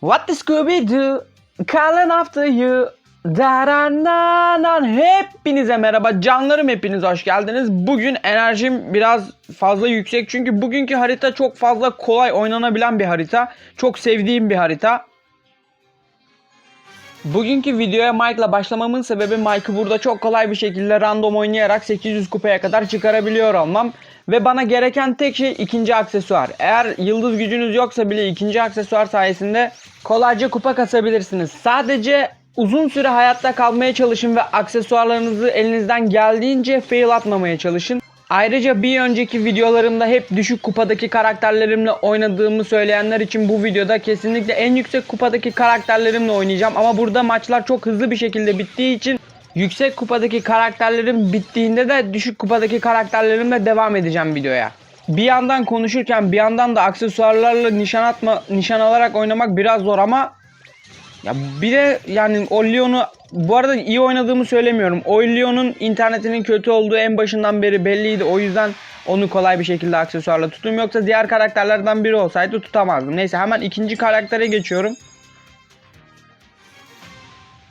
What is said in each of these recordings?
What the Scooby Doo? Calling after you. Darananan. Hepinize merhaba canlarım hepiniz hoş geldiniz. Bugün enerjim biraz fazla yüksek çünkü bugünkü harita çok fazla kolay oynanabilen bir harita. Çok sevdiğim bir harita. Bugünkü videoya Mike'la başlamamın sebebi Mike'ı burada çok kolay bir şekilde random oynayarak 800 kupaya kadar çıkarabiliyor olmam. Ve bana gereken tek şey ikinci aksesuar. Eğer yıldız gücünüz yoksa bile ikinci aksesuar sayesinde kolayca kupa kasabilirsiniz. Sadece uzun süre hayatta kalmaya çalışın ve aksesuarlarınızı elinizden geldiğince fail atmamaya çalışın. Ayrıca bir önceki videolarımda hep düşük kupadaki karakterlerimle oynadığımı söyleyenler için bu videoda kesinlikle en yüksek kupadaki karakterlerimle oynayacağım. Ama burada maçlar çok hızlı bir şekilde bittiği için yüksek kupadaki karakterlerim bittiğinde de düşük kupadaki karakterlerimle devam edeceğim videoya. Bir yandan konuşurken bir yandan da aksesuarlarla nişan atma nişan alarak oynamak biraz zor ama ya bir de yani o bu arada iyi oynadığımı söylemiyorum. O internetinin kötü olduğu en başından beri belliydi. O yüzden onu kolay bir şekilde aksesuarla tuttum. Yoksa diğer karakterlerden biri olsaydı tutamazdım. Neyse hemen ikinci karaktere geçiyorum.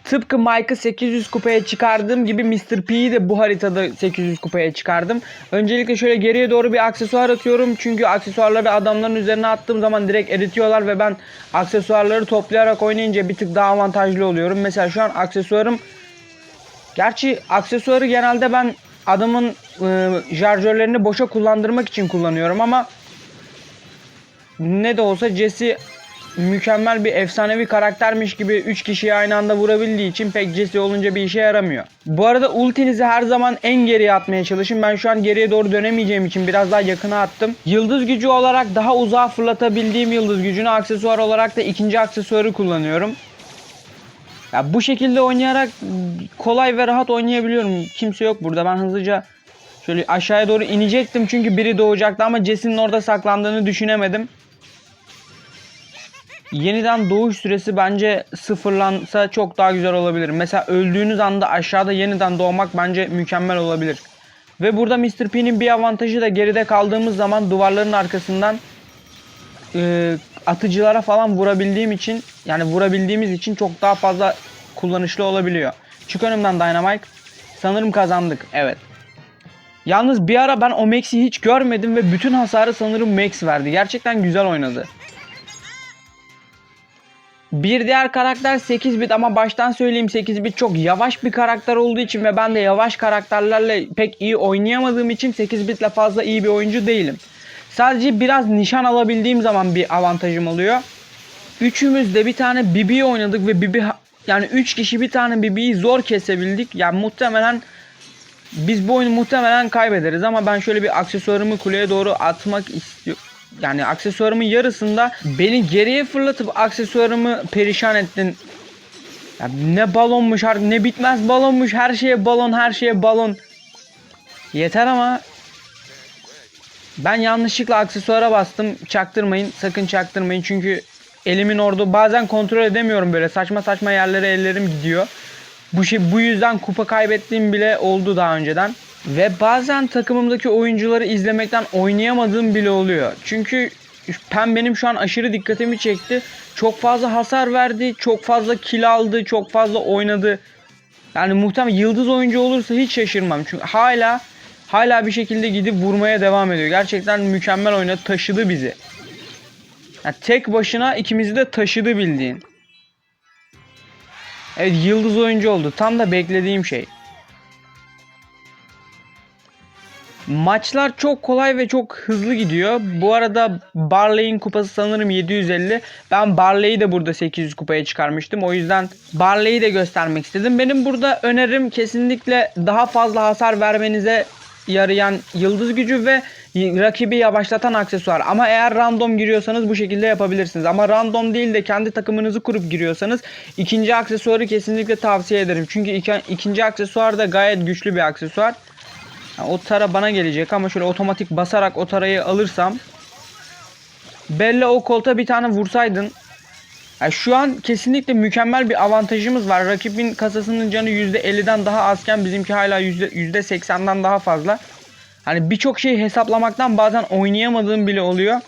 Tıpkı Mike'ı 800 kupaya çıkardığım gibi Mr. P'yi de bu haritada 800 kupaya çıkardım. Öncelikle şöyle geriye doğru bir aksesuar atıyorum. Çünkü aksesuarları adamların üzerine attığım zaman direkt eritiyorlar ve ben aksesuarları toplayarak oynayınca bir tık daha avantajlı oluyorum. Mesela şu an aksesuarım Gerçi aksesuarı genelde ben adamın e, şarjörlerini boşa kullandırmak için kullanıyorum ama ne de olsa Jesse mükemmel bir efsanevi karaktermiş gibi 3 kişiyi aynı anda vurabildiği için pek Jesse olunca bir işe yaramıyor. Bu arada ultinizi her zaman en geriye atmaya çalışın. Ben şu an geriye doğru dönemeyeceğim için biraz daha yakına attım. Yıldız gücü olarak daha uzağa fırlatabildiğim yıldız gücünü aksesuar olarak da ikinci aksesuarı kullanıyorum. Ya bu şekilde oynayarak kolay ve rahat oynayabiliyorum. Kimse yok burada. Ben hızlıca şöyle aşağıya doğru inecektim çünkü biri doğacaktı ama Jesse'nin orada saklandığını düşünemedim. Yeniden doğuş süresi bence sıfırlansa çok daha güzel olabilir. Mesela öldüğünüz anda aşağıda yeniden doğmak bence mükemmel olabilir. Ve burada Mr. P'nin bir avantajı da geride kaldığımız zaman duvarların arkasından e, atıcılara falan vurabildiğim için yani vurabildiğimiz için çok daha fazla kullanışlı olabiliyor. Çık önümden Dynamite. Sanırım kazandık. Evet. Yalnız bir ara ben o Max'i hiç görmedim ve bütün hasarı sanırım Max verdi. Gerçekten güzel oynadı. Bir diğer karakter 8 bit ama baştan söyleyeyim 8 bit çok yavaş bir karakter olduğu için ve ben de yavaş karakterlerle pek iyi oynayamadığım için 8 bitle fazla iyi bir oyuncu değilim. Sadece biraz nişan alabildiğim zaman bir avantajım oluyor. Üçümüz de bir tane Bibi oynadık ve Bibi yani 3 kişi bir tane Bibi'yi zor kesebildik. Yani muhtemelen biz bu oyunu muhtemelen kaybederiz ama ben şöyle bir aksesuarımı kuleye doğru atmak istiyorum. Yani aksesuarımın yarısında beni geriye fırlatıp aksesuarımı perişan ettin. Ya ne balonmuş ne bitmez balonmuş her şeye balon her şeye balon. Yeter ama ben yanlışlıkla aksesuara bastım. Çaktırmayın. Sakın çaktırmayın. Çünkü elimin orada bazen kontrol edemiyorum böyle. Saçma saçma yerlere ellerim gidiyor. Bu şey bu yüzden kupa kaybettiğim bile oldu daha önceden. Ve bazen takımımdaki oyuncuları izlemekten oynayamadığım bile oluyor. Çünkü Pen benim şu an aşırı dikkatimi çekti. Çok fazla hasar verdi, çok fazla kill aldı, çok fazla oynadı. Yani muhtemelen yıldız oyuncu olursa hiç şaşırmam. Çünkü hala hala bir şekilde gidip vurmaya devam ediyor. Gerçekten mükemmel oynadı, taşıdı bizi. Yani tek başına ikimizi de taşıdı bildiğin. Evet yıldız oyuncu oldu. Tam da beklediğim şey. Maçlar çok kolay ve çok hızlı gidiyor. Bu arada Barley'in kupası sanırım 750. Ben Barley'i de burada 800 kupaya çıkarmıştım. O yüzden Barley'i de göstermek istedim. Benim burada önerim kesinlikle daha fazla hasar vermenize yarayan yıldız gücü ve rakibi yavaşlatan aksesuar. Ama eğer random giriyorsanız bu şekilde yapabilirsiniz. Ama random değil de kendi takımınızı kurup giriyorsanız ikinci aksesuarı kesinlikle tavsiye ederim. Çünkü iki, ikinci aksesuar da gayet güçlü bir aksesuar. Yani o tara bana gelecek ama şöyle otomatik basarak o tarayı alırsam Bella o kolta bir tane vursaydın yani şu an kesinlikle mükemmel bir avantajımız var. Rakibin kasasının canı %50'den daha azken bizimki hala %80'den daha fazla. Hani birçok şeyi hesaplamaktan bazen oynayamadığım bile oluyor.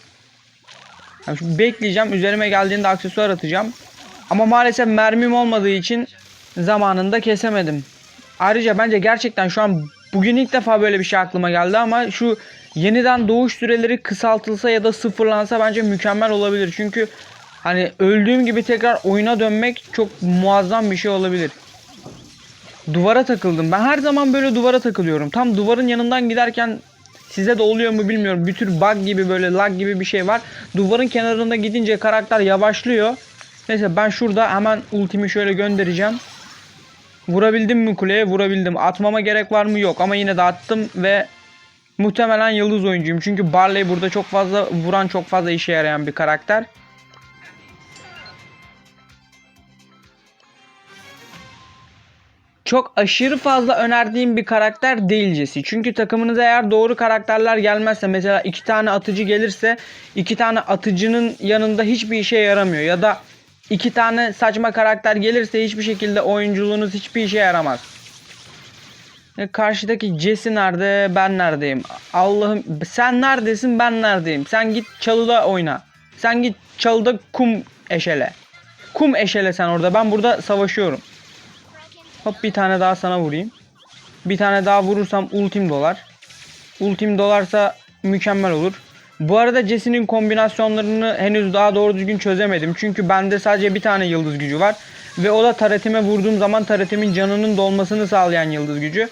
Yani şu bekleyeceğim. Üzerime geldiğinde aksesuar atacağım. Ama maalesef mermim olmadığı için zamanında kesemedim. Ayrıca bence gerçekten şu an bugün ilk defa böyle bir şey aklıma geldi ama şu yeniden doğuş süreleri kısaltılsa ya da sıfırlansa bence mükemmel olabilir. Çünkü hani öldüğüm gibi tekrar oyuna dönmek çok muazzam bir şey olabilir. Duvara takıldım. Ben her zaman böyle duvara takılıyorum. Tam duvarın yanından giderken size de oluyor mu bilmiyorum. Bir tür bug gibi böyle lag gibi bir şey var. Duvarın kenarında gidince karakter yavaşlıyor. Neyse ben şurada hemen ultimi şöyle göndereceğim. Vurabildim mi kuleye? Vurabildim. Atmama gerek var mı? Yok. Ama yine de attım ve muhtemelen yıldız oyuncuyum. Çünkü Barley burada çok fazla vuran, çok fazla işe yarayan bir karakter. Çok aşırı fazla önerdiğim bir karakter değil Jesse. Çünkü takımınıza eğer doğru karakterler gelmezse mesela iki tane atıcı gelirse iki tane atıcının yanında hiçbir işe yaramıyor. Ya da iki tane saçma karakter gelirse hiçbir şekilde oyunculuğunuz hiçbir işe yaramaz. E, Karşıdaki Jesse nerede ben neredeyim? Allah'ım sen neredesin ben neredeyim? Sen git çalıda oyna. Sen git çalıda kum eşele. Kum eşele sen orada ben burada savaşıyorum. Hop bir tane daha sana vurayım. Bir tane daha vurursam ultim dolar. Ultim dolarsa mükemmel olur. Bu arada Jesse'nin kombinasyonlarını henüz daha doğru düzgün çözemedim. Çünkü bende sadece bir tane yıldız gücü var. Ve o da taretime vurduğum zaman taretimin canının dolmasını sağlayan yıldız gücü.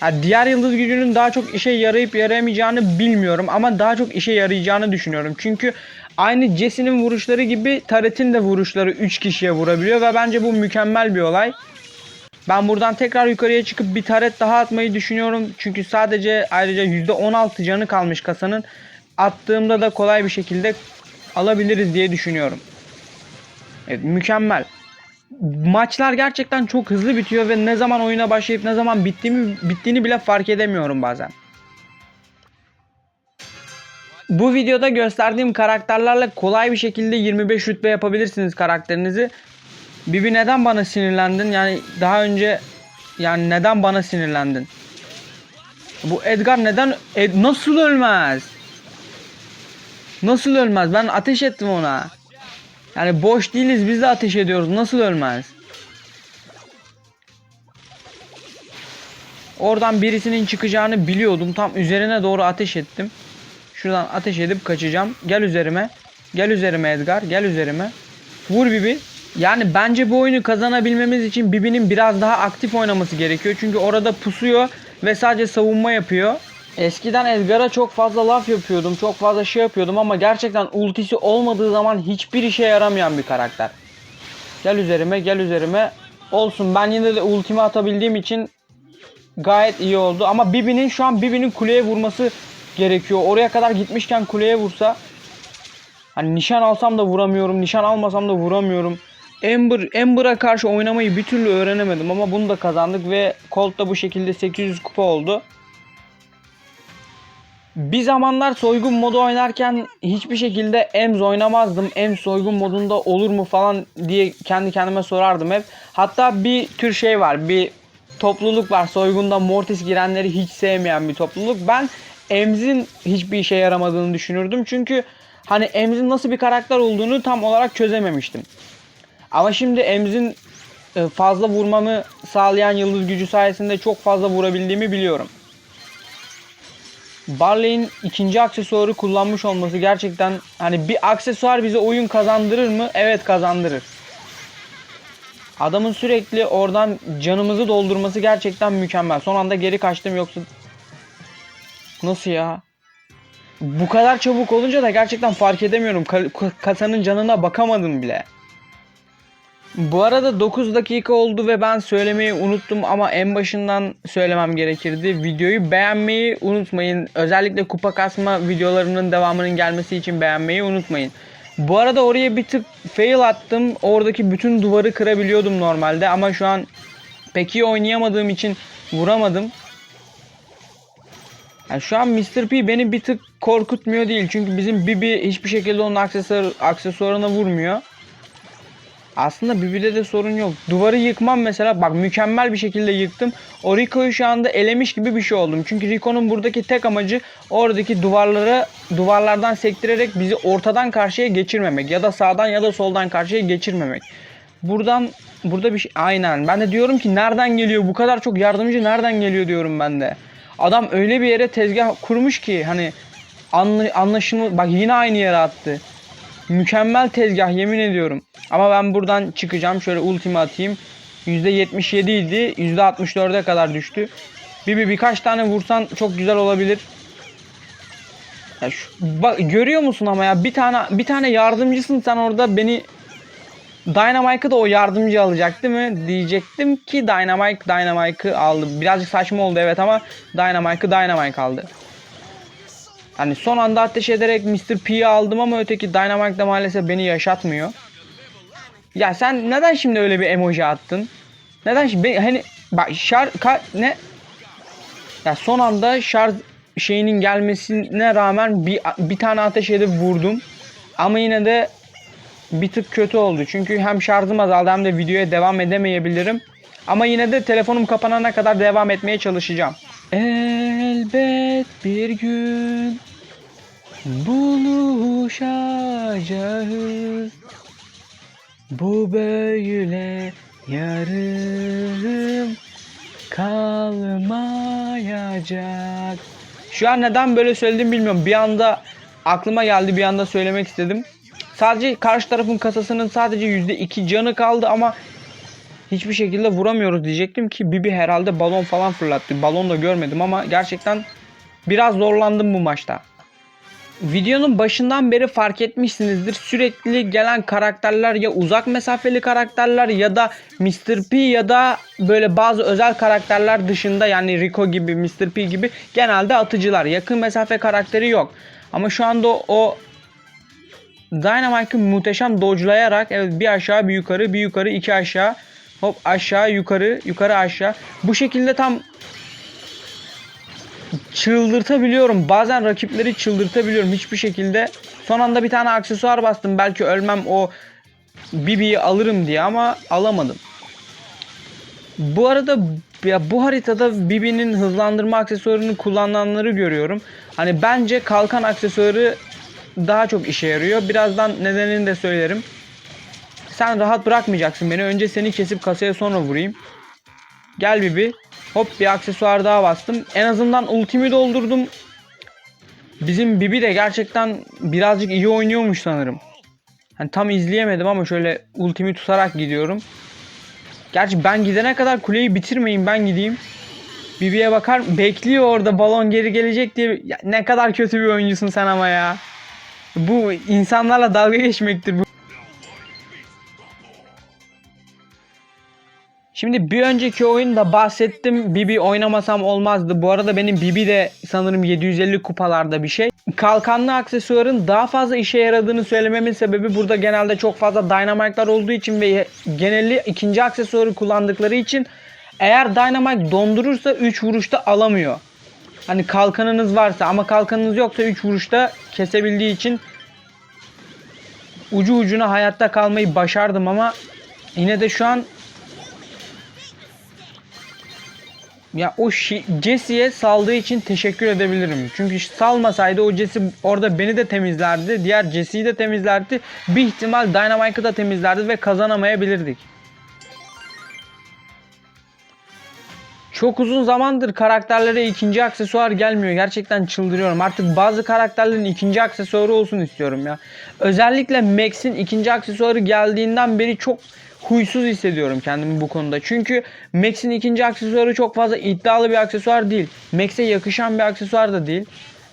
Ha, diğer yıldız gücünün daha çok işe yarayıp yarayamayacağını bilmiyorum. Ama daha çok işe yarayacağını düşünüyorum. Çünkü aynı Jesse'nin vuruşları gibi taretin de vuruşları 3 kişiye vurabiliyor. Ve bence bu mükemmel bir olay. Ben buradan tekrar yukarıya çıkıp bir taret daha atmayı düşünüyorum. Çünkü sadece ayrıca %16 canı kalmış kasanın. Attığımda da kolay bir şekilde alabiliriz diye düşünüyorum. Evet mükemmel. Maçlar gerçekten çok hızlı bitiyor ve ne zaman oyuna başlayıp ne zaman bittiğimi, bittiğini bile fark edemiyorum bazen. Bu videoda gösterdiğim karakterlerle kolay bir şekilde 25 rütbe yapabilirsiniz karakterinizi. Bibi neden bana sinirlendin? Yani daha önce yani neden bana sinirlendin? Bu Edgar neden Ed- nasıl ölmez? Nasıl ölmez? Ben ateş ettim ona. Yani boş değiliz biz de ateş ediyoruz. Nasıl ölmez? Oradan birisinin çıkacağını biliyordum. Tam üzerine doğru ateş ettim. Şuradan ateş edip kaçacağım. Gel üzerime. Gel üzerime Edgar. Gel üzerime. Vur Bibi. Yani bence bu oyunu kazanabilmemiz için Bibi'nin biraz daha aktif oynaması gerekiyor. Çünkü orada pusuyor ve sadece savunma yapıyor. Eskiden Edgar'a çok fazla laf yapıyordum. Çok fazla şey yapıyordum ama gerçekten ultisi olmadığı zaman hiçbir işe yaramayan bir karakter. Gel üzerime gel üzerime. Olsun ben yine de ultimi atabildiğim için gayet iyi oldu. Ama Bibi'nin şu an Bibi'nin kuleye vurması gerekiyor. Oraya kadar gitmişken kuleye vursa Hani nişan alsam da vuramıyorum, nişan almasam da vuramıyorum. Ember, Ember'a karşı oynamayı bir türlü öğrenemedim ama bunu da kazandık ve Colt da bu şekilde 800 kupa oldu. Bir zamanlar soygun modu oynarken hiçbir şekilde Ems oynamazdım. Ems soygun modunda olur mu falan diye kendi kendime sorardım hep. Hatta bir tür şey var, bir topluluk var. Soygunda Mortis girenleri hiç sevmeyen bir topluluk. Ben Ems'in hiçbir işe yaramadığını düşünürdüm. Çünkü hani Ems'in nasıl bir karakter olduğunu tam olarak çözememiştim. Ama şimdi Ems'in e, fazla vurmamı sağlayan yıldız gücü sayesinde çok fazla vurabildiğimi biliyorum. Barley'in ikinci aksesuarı kullanmış olması gerçekten hani bir aksesuar bize oyun kazandırır mı? Evet kazandırır. Adamın sürekli oradan canımızı doldurması gerçekten mükemmel. Son anda geri kaçtım yoksa Nasıl ya? Bu kadar çabuk olunca da gerçekten fark edemiyorum. Ka- ka- kasanın canına bakamadım bile. Bu arada 9 dakika oldu ve ben söylemeyi unuttum ama en başından söylemem gerekirdi. Videoyu beğenmeyi unutmayın. Özellikle kupa kasma videolarının devamının gelmesi için beğenmeyi unutmayın. Bu arada oraya bir tık fail attım. Oradaki bütün duvarı kırabiliyordum normalde ama şu an pek iyi oynayamadığım için vuramadım. Yani şu an Mr. P beni bir tık korkutmuyor değil. Çünkü bizim Bibi hiçbir şekilde onun aksesuar, aksesuarına vurmuyor. Aslında Bibi'de de sorun yok. Duvarı yıkmam mesela bak mükemmel bir şekilde yıktım. O Rico'yu şu anda elemiş gibi bir şey oldum. Çünkü Rico'nun buradaki tek amacı oradaki duvarları duvarlardan sektirerek bizi ortadan karşıya geçirmemek. Ya da sağdan ya da soldan karşıya geçirmemek. Buradan burada bir şey aynen. Ben de diyorum ki nereden geliyor bu kadar çok yardımcı nereden geliyor diyorum ben de. Adam öyle bir yere tezgah kurmuş ki hani anlı, anlaşılma bak yine aynı yere attı. Mükemmel tezgah yemin ediyorum. Ama ben buradan çıkacağım. Şöyle ultimi atayım. %77 idi. %64'e kadar düştü. Bir, bir birkaç tane vursan çok güzel olabilir. Ya şu, bak görüyor musun ama ya bir tane bir tane yardımcısın sen orada beni Dynamike'ı da o yardımcı alacak değil mi? Diyecektim ki Dynamike Dynamike'ı aldı. Birazcık saçma oldu evet ama Dynamike'ı Dynamike aldı. Hani son anda ateş ederek Mr. P'yi aldım ama öteki Dynamite de maalesef beni yaşatmıyor. Ya sen neden şimdi öyle bir emoji attın? Neden şimdi hani bak şar ka, ne ya son anda şarj şeyinin gelmesine rağmen bir bir tane ateş edip vurdum. Ama yine de bir tık kötü oldu. Çünkü hem şarjım azaldı hem de videoya devam edemeyebilirim. Ama yine de telefonum kapanana kadar devam etmeye çalışacağım. Elbet bir gün buluşacağız. Bu böyle yarım kalmayacak. Şu an neden böyle söyledim bilmiyorum. Bir anda aklıma geldi bir anda söylemek istedim. Sadece karşı tarafın kasasının sadece %2 canı kaldı ama hiçbir şekilde vuramıyoruz diyecektim ki Bibi herhalde balon falan fırlattı. Balon da görmedim ama gerçekten biraz zorlandım bu maçta. Videonun başından beri fark etmişsinizdir. Sürekli gelen karakterler ya uzak mesafeli karakterler ya da Mr. P ya da böyle bazı özel karakterler dışında yani Rico gibi Mr. P gibi genelde atıcılar. Yakın mesafe karakteri yok. Ama şu anda o, Dynamite'ı muhteşem dodge'layarak evet bir aşağı bir yukarı bir yukarı iki aşağı hop aşağı yukarı yukarı aşağı bu şekilde tam çıldırtabiliyorum. Bazen rakipleri çıldırtabiliyorum hiçbir şekilde. Son anda bir tane aksesuar bastım. Belki ölmem o Bibi'yi alırım diye ama alamadım. Bu arada ya bu haritada Bibi'nin hızlandırma aksesuarını kullananları görüyorum. Hani bence kalkan aksesuarı daha çok işe yarıyor. Birazdan nedenini de söylerim. Sen rahat bırakmayacaksın beni. Önce seni kesip kasaya sonra vurayım. Gel Bibi. Hop bir aksesuar daha bastım. En azından ultimi doldurdum. Bizim Bibi de gerçekten birazcık iyi oynuyormuş sanırım. Hani tam izleyemedim ama şöyle ultimi tutarak gidiyorum. Gerçi ben gidene kadar kuleyi bitirmeyin ben gideyim. Bibi'ye bakar bekliyor orada balon geri gelecek diye. Ya ne kadar kötü bir oyuncusun sen ama ya. Bu insanlarla dalga geçmektir bu. Şimdi bir önceki oyunda bahsettim. Bibi oynamasam olmazdı. Bu arada benim Bibi de sanırım 750 kupalarda bir şey. Kalkanlı aksesuarın daha fazla işe yaradığını söylememin sebebi burada genelde çok fazla Dynamite'lar olduğu için ve geneli ikinci aksesuarı kullandıkları için eğer Dynamite dondurursa 3 vuruşta alamıyor. Hani kalkanınız varsa ama kalkanınız yoksa 3 vuruşta kesebildiği için ucu ucuna hayatta kalmayı başardım ama yine de şu an ya o Jesse'ye saldığı için teşekkür edebilirim. Çünkü salmasaydı o Jesse orada beni de temizlerdi. Diğer Jesse'yi de temizlerdi. Bir ihtimal Dynamite'ı da temizlerdi ve kazanamayabilirdik. Çok uzun zamandır karakterlere ikinci aksesuar gelmiyor. Gerçekten çıldırıyorum. Artık bazı karakterlerin ikinci aksesuarı olsun istiyorum ya. Özellikle Max'in ikinci aksesuarı geldiğinden beri çok huysuz hissediyorum kendimi bu konuda. Çünkü Max'in ikinci aksesuarı çok fazla iddialı bir aksesuar değil. Max'e yakışan bir aksesuar da değil.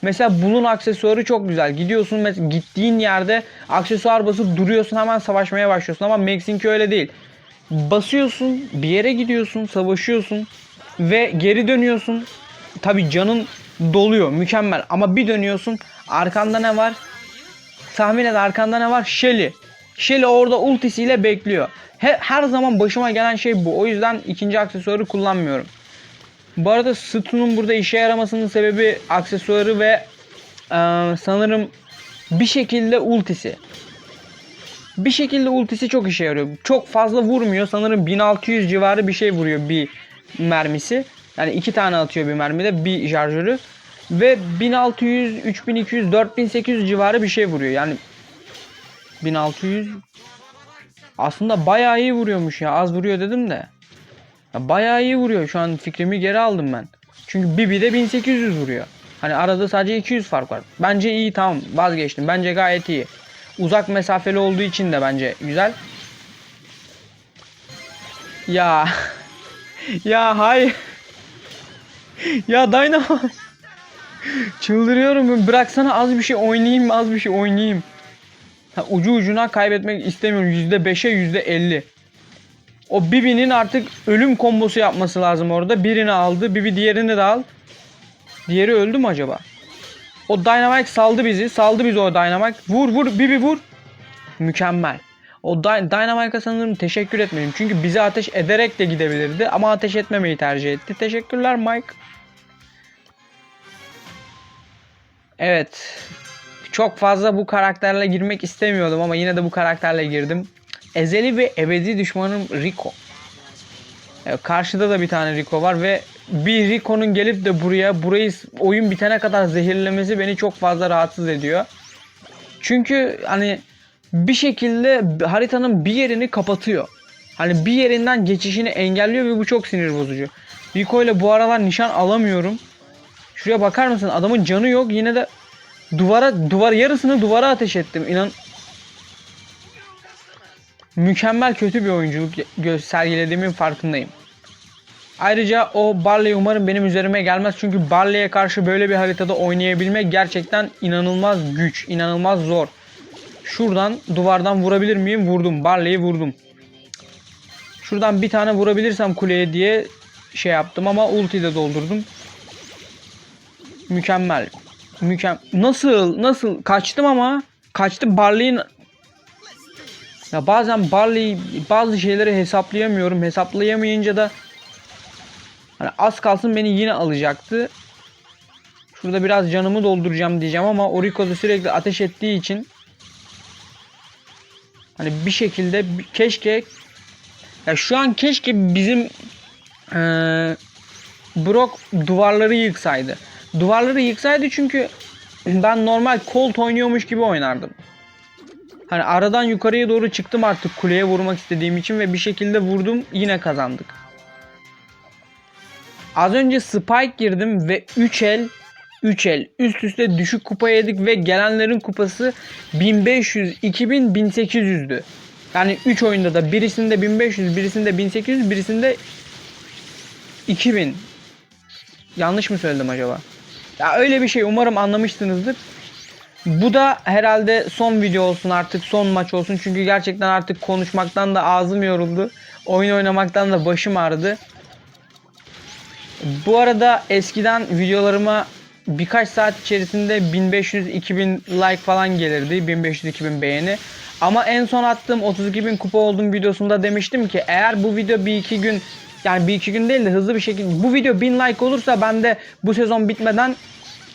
Mesela bunun aksesuarı çok güzel. Gidiyorsun gittiğin yerde aksesuar basıp duruyorsun hemen savaşmaya başlıyorsun ama Max'inki öyle değil. Basıyorsun, bir yere gidiyorsun, savaşıyorsun ve geri dönüyorsun. Tabi canın doluyor, mükemmel ama bir dönüyorsun arkanda ne var? Tahmin et arkanda ne var? Shelly. Shelly orada ultisiyle bekliyor. He- her zaman başıma gelen şey bu. O yüzden ikinci aksesuarı kullanmıyorum. Bu arada Stun'un burada işe yaramasının sebebi aksesuarı ve e, sanırım bir şekilde ultisi. Bir şekilde ultisi çok işe yarıyor. Çok fazla vurmuyor. Sanırım 1600 civarı bir şey vuruyor bir mermisi. Yani iki tane atıyor bir mermide bir şarjörü. Ve 1600, 3200, 4800 civarı bir şey vuruyor. Yani 1600 aslında bayağı iyi vuruyormuş ya. Az vuruyor dedim de. Ya bayağı iyi vuruyor. Şu an fikrimi geri aldım ben. Çünkü Bibi de 1800 vuruyor. Hani arada sadece 200 fark var. Bence iyi tamam vazgeçtim. Bence gayet iyi. Uzak mesafeli olduğu için de bence güzel. Ya. ya hayır. ya Dynamite. Çıldırıyorum. Bıraksana az bir şey oynayayım az bir şey oynayayım. Ha, ucu ucuna kaybetmek istemiyorum. %5'e %50. O Bibi'nin artık ölüm kombosu yapması lazım orada. Birini aldı. Bibi diğerini de al. Diğeri öldü mü acaba? O Dynamite saldı bizi. Saldı bizi o Dynamite. Vur vur Bibi vur. Mükemmel. O Dy- Dynamite'a sanırım teşekkür etmeliyim. Çünkü bizi ateş ederek de gidebilirdi. Ama ateş etmemeyi tercih etti. Teşekkürler Mike. Evet. Çok fazla bu karakterle girmek istemiyordum ama yine de bu karakterle girdim. Ezeli ve ebedi düşmanım Rico. Evet, karşıda da bir tane Rico var ve bir Rico'nun gelip de buraya burayı oyun bitene kadar zehirlemesi beni çok fazla rahatsız ediyor. Çünkü hani bir şekilde haritanın bir yerini kapatıyor. Hani bir yerinden geçişini engelliyor ve bu çok sinir bozucu. Rico ile bu aralar nişan alamıyorum. Şuraya bakar mısın? Adamın canı yok. Yine de duvara duvar yarısını duvara ateş ettim. İnan mükemmel kötü bir oyunculuk sergilediğimin farkındayım. Ayrıca o Barley umarım benim üzerime gelmez. Çünkü Barley'e karşı böyle bir haritada oynayabilmek gerçekten inanılmaz güç, inanılmaz zor. Şuradan duvardan vurabilir miyim? Vurdum. Barley'i vurdum. Şuradan bir tane vurabilirsem kuleye diye şey yaptım ama ulti de doldurdum. Mükemmel. Mükemmel. Nasıl? Nasıl? Kaçtım ama. Kaçtım. Barley'in ya bazen Barley bazı şeyleri hesaplayamıyorum. Hesaplayamayınca da hani az kalsın beni yine alacaktı. Şurada biraz canımı dolduracağım diyeceğim ama Oriko da sürekli ateş ettiği için hani bir şekilde keşke ya şu an keşke bizim eee Brock duvarları yıksaydı. Duvarları yıksaydı çünkü ben normal Colt oynuyormuş gibi oynardım. Hani aradan yukarıya doğru çıktım artık kuleye vurmak istediğim için ve bir şekilde vurdum yine kazandık. Az önce Spike girdim ve 3 el 3 el üst üste düşük kupa yedik ve gelenlerin kupası 1500, 2000, 1800'dü. Yani 3 oyunda da birisinde 1500, birisinde 1800, birisinde 2000. Yanlış mı söyledim acaba? Ya öyle bir şey umarım anlamışsınızdır. Bu da herhalde son video olsun artık son maç olsun çünkü gerçekten artık konuşmaktan da ağzım yoruldu. Oyun oynamaktan da başım ağrıdı. Bu arada eskiden videolarıma birkaç saat içerisinde 1500-2000 like falan gelirdi. 1500-2000 beğeni. Ama en son attığım 32.000 kupa olduğum videosunda demiştim ki eğer bu video bir iki gün yani bir iki gün değil de hızlı bir şekilde bu video 1000 like olursa ben de bu sezon bitmeden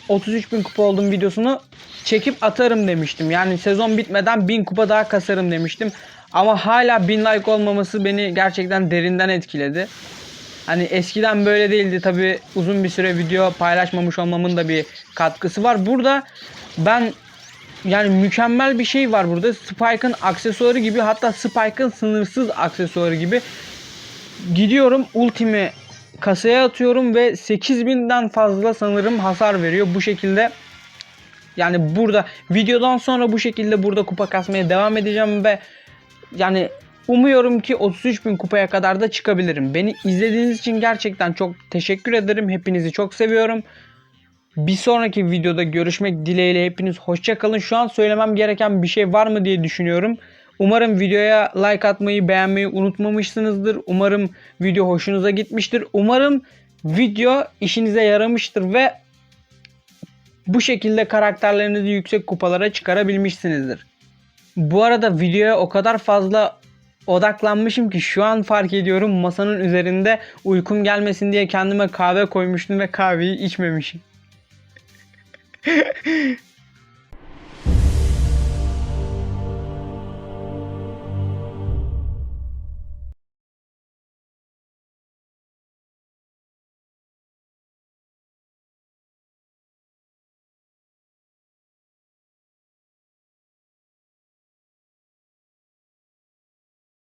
33.000 kupa olduğum videosunu çekip atarım demiştim. Yani sezon bitmeden 1000 kupa daha kasarım demiştim. Ama hala 1000 like olmaması beni gerçekten derinden etkiledi. Hani eskiden böyle değildi tabi uzun bir süre video paylaşmamış olmamın da bir katkısı var. Burada ben yani mükemmel bir şey var burada. Spike'ın aksesuarı gibi hatta Spike'ın sınırsız aksesuarı gibi gidiyorum ultimi kasaya atıyorum ve 8000'den fazla sanırım hasar veriyor. Bu şekilde yani burada videodan sonra bu şekilde burada kupa kasmaya devam edeceğim ve yani umuyorum ki 33.000 kupaya kadar da çıkabilirim. Beni izlediğiniz için gerçekten çok teşekkür ederim. Hepinizi çok seviyorum. Bir sonraki videoda görüşmek dileğiyle hepiniz hoşça kalın. Şu an söylemem gereken bir şey var mı diye düşünüyorum. Umarım videoya like atmayı, beğenmeyi unutmamışsınızdır. Umarım video hoşunuza gitmiştir. Umarım video işinize yaramıştır ve bu şekilde karakterlerinizi yüksek kupalara çıkarabilmişsinizdir. Bu arada videoya o kadar fazla odaklanmışım ki şu an fark ediyorum masanın üzerinde uykum gelmesin diye kendime kahve koymuştum ve kahveyi içmemişim.